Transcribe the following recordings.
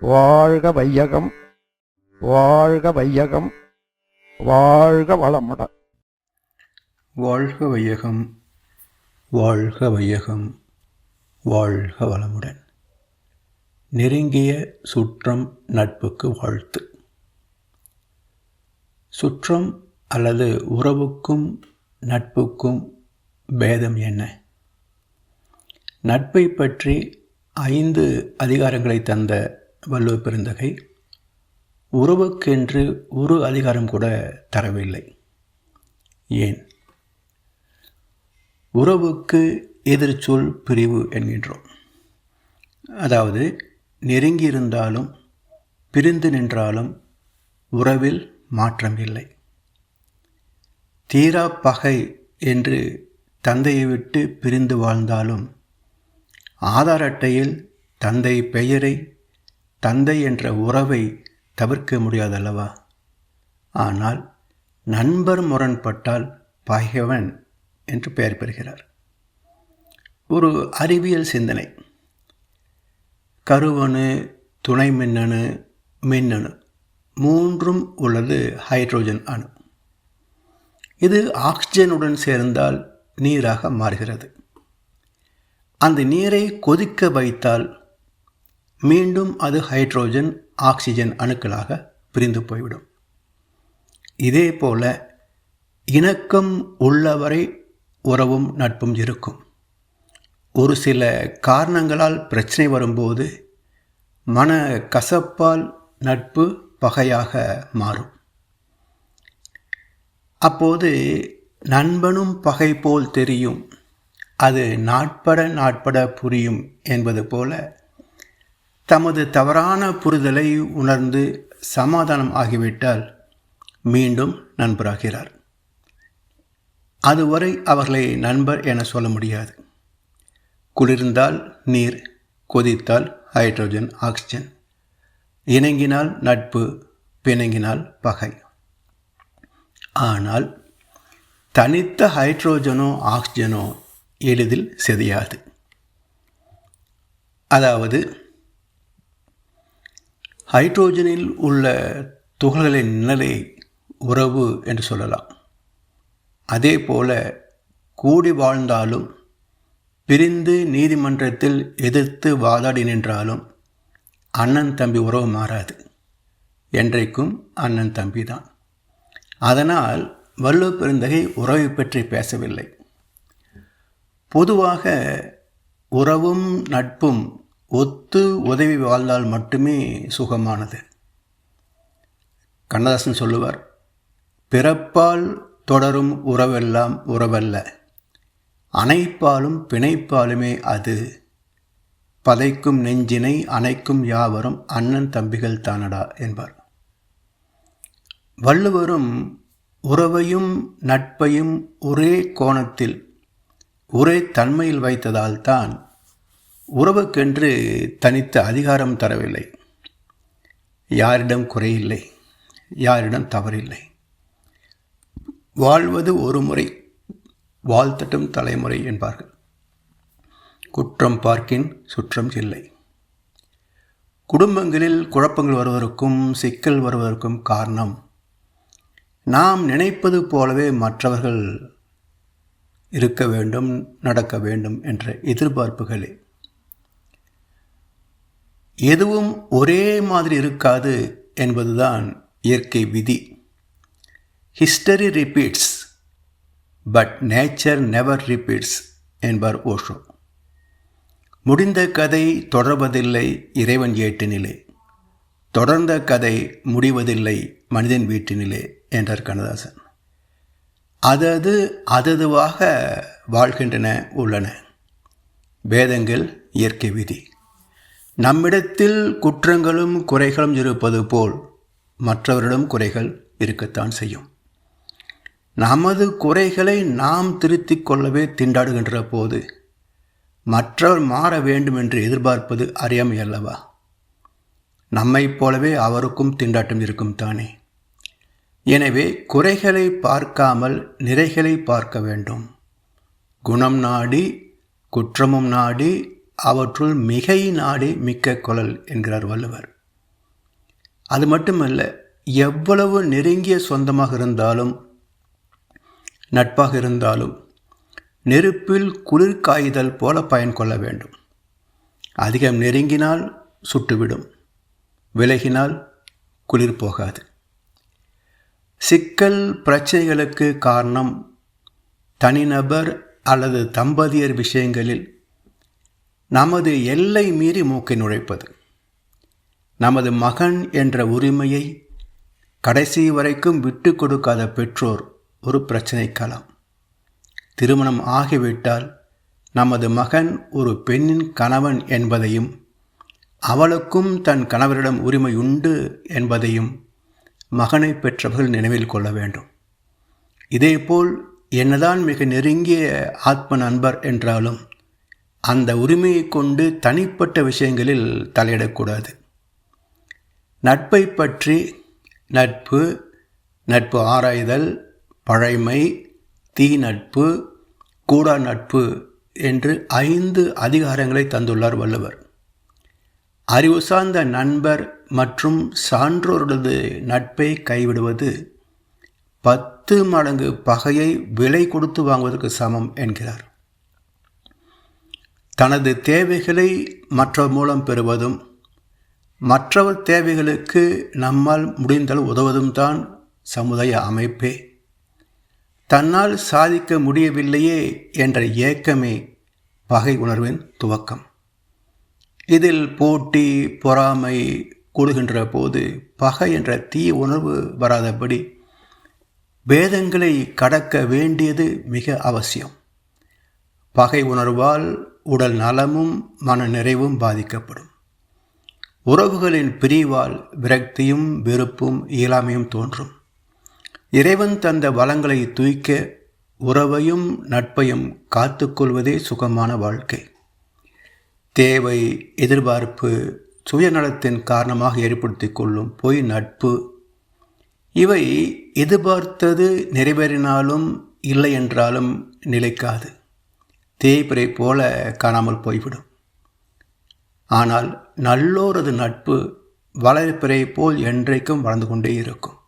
வாழ்க வையகம் வாழ்க வையகம் வாழ்க வளமுடன் வாழ்க வையகம் வாழ்க வையகம் வாழ்க வளமுடன். நெருங்கிய சுற்றம் நட்புக்கு வாழ்த்து. சுற்றம் அல்லது உறவுக்கும் நட்புக்கும் பேதம் என்ன? நட்பை பற்றி ஐந்து அதிகாரங்களை தந்த வள்ளுவ பெருந்தகை உறவுக்கென்று ஒரு அதிகாரம் கூட தரவில்லை. ஏன்? உறவுக்கு எதிர்ச்சொல் பிரிவு என்கின்றோம். அதாவது நெருங்கி இருந்தாலும் பிரிந்து நின்றாலும் உறவில் மாற்றம் இல்லை. தீரா பகை என்று தந்தையை விட்டு பிரிந்து வாழ்ந்தாலும் ஆதார் அட்டையில் தந்தை பெயரை தந்தை என்ற உறவை தவிர்க்க முடியாதல்லவா? ஆனால் நண்பர் முரண்பட்டால் பகைவன் என்று பெயர் பெறுகிறார். ஒரு அறிவியல் சிந்தனை. கருவணு துணை மின்னணு மின்னணு மூன்றும் உள்ளது ஹைட்ரோஜன் அணு. இது ஆக்சிஜனுடன் சேர்ந்தால் நீராக மாறுகிறது. அந்த நீரை கொதிக்க வைத்தால் மீண்டும் அது ஹைட்ரோஜன் ஆக்சிஜன் அணுக்களாக பிரிந்து போய்விடும். இதே போல இணக்கம் உள்ளவரை உறவும் நட்பும் இருக்கும். ஒரு சில காரணங்களால் பிரச்சனை வரும்போது மன கசப்பால் நட்பு பகையாக மாறும். அப்போது நண்பனும் பகை போல் தெரியும். அது நாட்பட நாட்பட புரியும் என்பது போல தமது தவறான புரிதலை உணர்ந்து சமாதானம் ஆகிவிட்டால் மீண்டும் நண்பராகிறார். அதுவரை அவர்களை நண்பர் என சொல்ல முடியாது. குளிர்ந்தால் நீர் கொதித்தால் ஹைட்ரோஜன் ஆக்சிஜன். இணங்கினால் நட்பு பிணங்கினால் பகை. ஆனால் தனித்த ஹைட்ரோஜனோ ஆக்சிஜனோ எளிதில் செதையாது. அதாவது ஹைட்ரோஜனில் உள்ள துகள்களின் நிலை உறவு என்று சொல்லலாம். அதே போல கூடி வாழ்ந்தாலும் பிரிந்து நீதிமன்றத்தில் எதிர்த்து வாதாடி நின்றாலும் அண்ணன் தம்பி உறவு மாறாது. என்றைக்கும் அண்ணன் தம்பி தான். அதனால் வள்ளுவ பெருந்தகை உறவை பற்றி பேசவில்லை. பொதுவாக உறவும் நட்பும் ஒத்து உதவி வாழ்ந்தால் மட்டுமே சுகமானது. கண்ணதாசன் சொல்லுவார் பிறப்பால் தொடரும் உறவெல்லாம் உறவல்ல அணைப்பாலும் பிணைப்பாலுமே அது. பதைக்கும் நெஞ்சினை அணைக்கும் யாவரும் அண்ணன் தம்பிகள் தானடா என்பார். வள்ளுவரும் உறவையும் நட்பையும் ஒரே கோணத்தில் ஒரே தன்மையில் வைத்ததால்தான் உறவுக்கென்று தனித்த அதிகாரம் தரவில்லை. யாரிடம் குறையில்லை யாரிடம் தவறில்லை. வாழ்வது ஒரு முறை வாழ்த்தட்டும் தலைமுறை என்பார்கள். குற்றம் பார்க்கின் சுற்றம் இல்லை. குடும்பங்களில் குழப்பங்கள் வருவதற்கும் சிக்கல் வருவதற்கும் காரணம் நாம் நினைப்பது போலவே மற்றவர்கள் இருக்க வேண்டும் நடக்க வேண்டும் என்ற எதிர்பார்ப்புகளே. எதுவும் ஒரே மாதிரி இருக்காது என்பதுதான் இயற்கை விதி. History repeats but nature never repeats என்பார் ஓஷோ. முடிந்த கதை தொடர்வதில்லை இறைவன் ஏட்டினிலே. தொடர்ந்த கதை முடிவதில்லை மனிதன் வீட்டினிலே என்றார் கண்ணதாசன். அதது அததுவாக வாழ்கின்றன உள்ளன. வேதங்கள் இயற்கை விதி. நம்மிடத்தில் குற்றங்களும் குறைகளும் இருப்பது போல் மற்றவரிடம் குறைகள் இருக்கத்தான் செய்யும். நமது குறைகளை நாம் திருத்திக் கொள்ளவே திண்டாடுகின்ற போது மற்றவர் மாற வேண்டும் என்று எதிர்பார்ப்பது அறியாமை அல்லவா? நம்மைப் போலவே அவருக்கும் திண்டாட்டம் இருக்கும் தானே. எனவே குறைகளை பார்க்காமல் நிறைகளை பார்க்க வேண்டும். குணம் நாடி குற்றமும் நாடி அவற்றுள் மிகை நாடி மிக்க குழல் என்கிறார் வள்ளுவர். அது மட்டுமல்ல எவ்வளவு நெருங்கிய சொந்தமாக இருந்தாலும் நட்பாக இருந்தாலும் நெருப்பில் குளிர் காய்தல் போல பயன் கொள்ள வேண்டும். அதிகம் நெருங்கினால் சுட்டுவிடும் விலகினால் குளிர் போகாது. சிக்கல் பிரச்சனைகளுக்கு காரணம் தனிநபர் அல்லது தம்பதியர் விஷயங்களில் நமது எல்லை மீறி மூக்கை நுழைப்பது. நமது மகன் என்ற உரிமையை கடைசி வரைக்கும் விட்டு கொடுக்காத பெற்றோர் ஒரு பிரச்சனைக்கலாம் திருமணம் ஆகிவிட்டால் நமது மகன் ஒரு பெண்ணின் கணவன் என்பதையும் அவளுக்கும் தன் கணவரிடம் உரிமை உண்டு என்பதையும் மகனை பெற்றவர்கள் நினைவில் கொள்ள வேண்டும். இதேபோல் என்னதான் மிக நெருங்கிய ஆத்ம நண்பர் என்றாலும் அந்த உரிமையை கொண்டு தனிப்பட்ட விஷயங்களில் தலையிடக்கூடாது. நட்பை பற்றி நட்பு நட்பு ஆராய்தல் பழைமை தீ நட்பு கூடா நட்பு என்று ஐந்து அதிகாரங்களை தந்துள்ளார் வள்ளுவர். அறிவு சார்ந்த நண்பர் மற்றும் சான்றோரது நட்பை கைவிடுவது பத்து மடங்கு பகையை விலை கொடுத்து வாங்குவதற்கு சமம் என்கிறார். தனது தேவைகளை மற்றவர் மூலம் பெறுவதும் மற்றவர் தேவைகளுக்கு நம்மால் முடிந்தால் உதவதும் தான் சமுதாய அமைப்பே. தன்னால் சாதிக்க முடியவில்லையே என்ற ஏக்கமே பகை உணர்வின் துவக்கம். இதில் போட்டி பொறாமை கூடுகின்ற போது பகை என்ற தீய உணர்வு வராதபடி வேதங்களை கடக்க வேண்டியது மிக அவசியம். பகை உணர்வால் உடல் நலமும் மன நிறைவும் பாதிக்கப்படும். உறவுகளின் பிரிவால் விரக்தியும் வெறுப்பும் இயலாமையும் தோன்றும். இறைவன் தந்த வளங்களை தூய்க்க உறவையும் நட்பையும் காத்துக்கொள்வதே சுகமான வாழ்க்கை. தேவை எதிர்பார்ப்பு சுயநலத்தின் காரணமாக ஏற்படுத்தி கொள்ளும் பொய் நட்பு. இவை எதிர்பார்த்தது நிறைவேறினாலும் இல்லை என்றாலும் நிலைக்காது. தேய்பிரை போல காணாமல் போய்விடும். ஆனால் நல்லோரது நட்பு வளர்ப்பிறை போல் என்றைக்கும் வளர்ந்து கொண்டே இருக்கும்.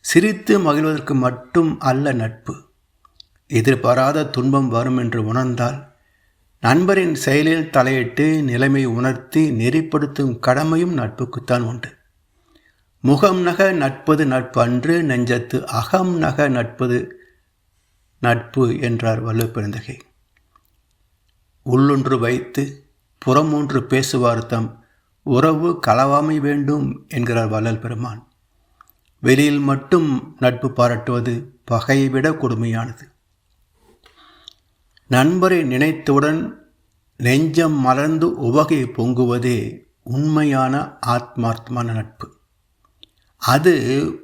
சிரித்து மகிழ்வதற்கு மட்டும் அல்ல நட்பு. எதிர்பாராத துன்பம் வரும் என்று உணர்ந்தால் நண்பரின் செயலில் தலையிட்டு நிலைமை உணர்த்தி நெறிப்படுத்தும் கடமையும் நட்புக்குத்தான் உண்டு. முகம் நக நட்பது நட்பு அன்று நெஞ்சத்து அகம் நக நட்பது நட்பு என்றார் வல்லு உள்ளொன்று வைத்து புறமூன்று பேசுவார்த்தம் உறவு களவாமை வேண்டும் என்கிறார் வள்ளல் பெருமான். வெளியில் மட்டும் நட்பு பாராட்டுவது பகையை விட கொடுமையானது. நண்பரை நினைத்தவுடன் நெஞ்சம் மலர்ந்து உவகை பொங்குவதே உண்மையான ஆத்மார்த்தமான நட்பு. அது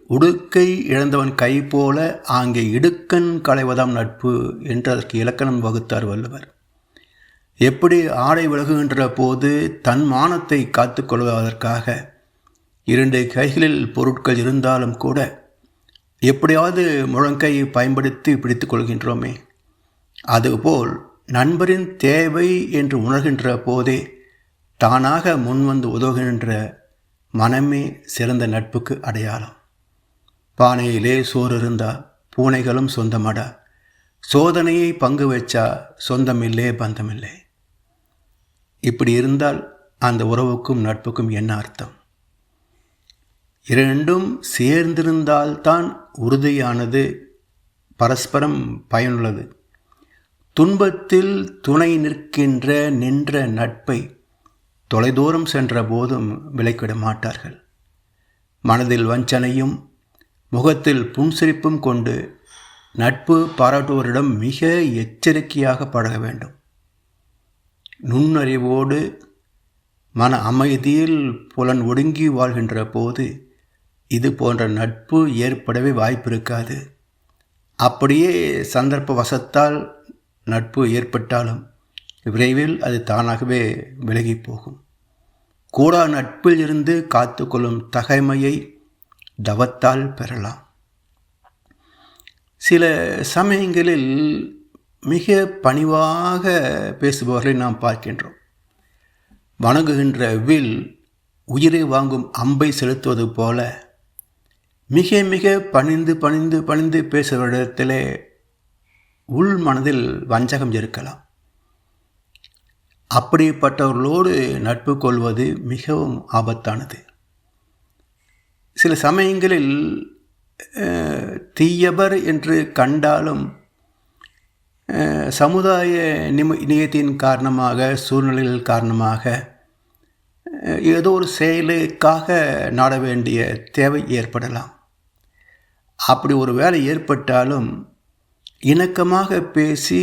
உடுக்கை இழந்தவன் கை போல ஆங்கே இடுக்கண் களைவதாம் நட்பு என்று அதற்கு இலக்கணம் வகுத்தார் வள்ளுவர். எப்படி ஆடை விலகுகின்ற போது தன் மானத்தை காத்து கொள்வதற்காக? இரண்டு கைகளில் பொருட்கள் இருந்தாலும் கூட எப்படியாவது முழங்கையை பயன்படுத்தி பிடித்து கொள்கின்றோமே. அதுபோல் நண்பரின் தேவை என்று உணர்கின்ற போதே தானாக முன்வந்து உதவுகின்ற மனமே சிறந்த நட்புக்கு அடையாளம். பானையிலே சோறு இருந்தா பூனைகளும் சொந்தமடா. சோதனையை பங்கு வச்சா சொந்தமில்லே பந்தமில்லை. இப்படி இருந்தால் அந்த உறவுக்கும் நட்புக்கும் என்ன அர்த்தம்? இரண்டும் சேர்ந்திருந்தால்தான் உறுதியானது பரஸ்பரம் பயனுள்ளது. துன்பத்தில் துணை நிற்கின்ற நின்ற நட்பை தொலைதூரம் சென்ற போதும் விலைக்கிட மாட்டார்கள். மனதில் வஞ்சனையும் முகத்தில் புன்சிரிப்பும் கொண்டு நட்பு பாராட்டுவோரிடம் மிக எச்சரிக்கையாக பழக வேண்டும். நுண்ணறிவோடு மன அமைதியில் புலன் ஒடுங்கி வாழ்கின்ற போது இது போன்ற நட்பு ஏற்படவே வாய்ப்பு இருக்காது அப்படியே சந்தர்ப்ப வசத்தால் நட்பு ஏற்பட்டாலும் விரைவில் அது தானாகவே விலகி போகும். கூடா நட்பில் இருந்து காத்துக்கொள்ளும் தகைமையை தவத்தால் பெறலாம். சில சமயங்களில் மிக பணிவாக பேசுபவர்களை நாம் பார்க்கின்றோம். வணங்குகின்ற வில் உயிரை வாங்கும் அம்பை செலுத்துவது போல மிக மிக பணிந்து பணிந்து பணிந்து பேசுவரிடத்திலே உள் மனதில் வஞ்சகம் இருக்கலாம். அப்படிப்பட்டவர்களோடு நட்பு கொள்வது மிகவும் ஆபத்தானது. சில சமயங்களில் தீயவர் என்று கண்டாலும் சமுதாய நிம நியத்தின் காரணமாக சூழ்நிலைகள் காரணமாக ஏதோ ஒரு செயலுக்காக நாட வேண்டிய தேவை ஏற்படலாம். அப்படி ஒரு வேலை ஏற்பட்டாலும் இணக்கமாக பேசி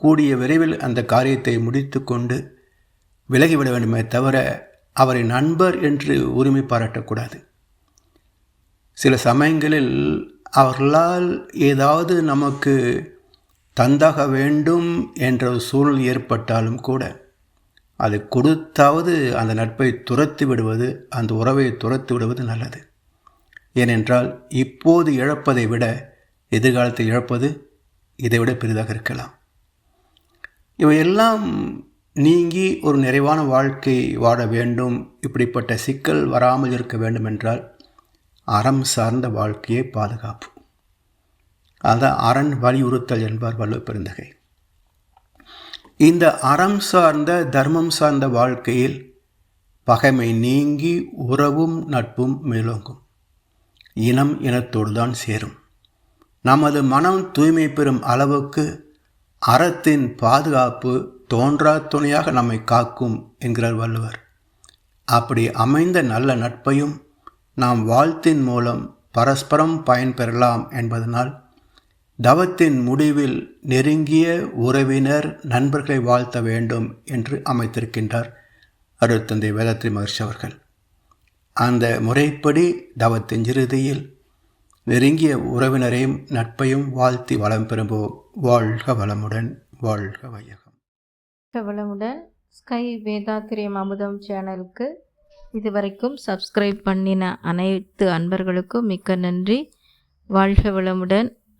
கூடிய விரைவில் அந்த காரியத்தை முடித்து கொண்டு விலகிவிட வேண்டுமே தவிர அவரை நண்பர் என்று உரிமை பாராட்டக்கூடாது. சில சமயங்களில் அவர்களால் ஏதாவது நமக்கு தந்தாக வேண்டும் என்ற ஒரு சூழல் ஏற்பட்டாலும் கூட அதை கொடுத்தாவது அந்த நட்பை துரத்தி விடுவது அந்த உறவை துரத்தி விடுவது நல்லது. ஏனென்றால் இப்போது இழப்பதை விட எதிர்காலத்தில் இழப்பது இதைவிட பெரிதாக இருக்கலாம். இவையெல்லாம் நீங்கி ஒரு நிறைவான வாழ்க்கை வாழ வேண்டும் இப்படிப்பட்ட சிக்கல் வராமல் இருக்க வேண்டும் என்றால் அறம் சார்ந்த வாழ்க்கையே பாதுகாப்பு. அதான் அரண் வலியுறுத்தல் என்பார் வள்ளுவ இந்த அறம் சார்ந்த தர்மம் சார்ந்த வாழ்க்கையில் பகைமை நீங்கி உறவும் நட்பும் மேலோங்கும். இனம் இனத்தோடு தான் சேரும். நமது மனம் தூய்மை பெறும் அளவுக்கு அறத்தின் பாதுகாப்பு தோன்றா துணையாக நம்மை காக்கும் என்கிறார் வள்ளுவர். அப்படி அமைந்த நல்ல நட்பையும் நாம் வாழ்த்தின் மூலம் பரஸ்பரம் பயன்பெறலாம் என்பதனால் தவத்தின் முடிவில் நெருங்கிய உறவினர் நண்பர்களை வாழ்த்த வேண்டும் என்று அமைத்திருக்கின்றார் அருத்தந்தை வேதாத்ரி மகர்ஷி அவர்கள். அந்த முறைப்படி தவத்தின் இறுதியில் நெருங்கிய உறவினரையும் நட்பையும் வாழ்த்தி வளம் பெறும்போம் வாழ்க வளமுடன் வாழ்க வையகம். வளமுடன். ஸ்கை வேதாத்திரியம் அமுதம் சேனலுக்கு இதுவரைக்கும் சப்ஸ்கிரைப் பண்ணின அனைத்து அன்பர்களுக்கும் மிக்க நன்றி. வாழ்க வளமுடன்.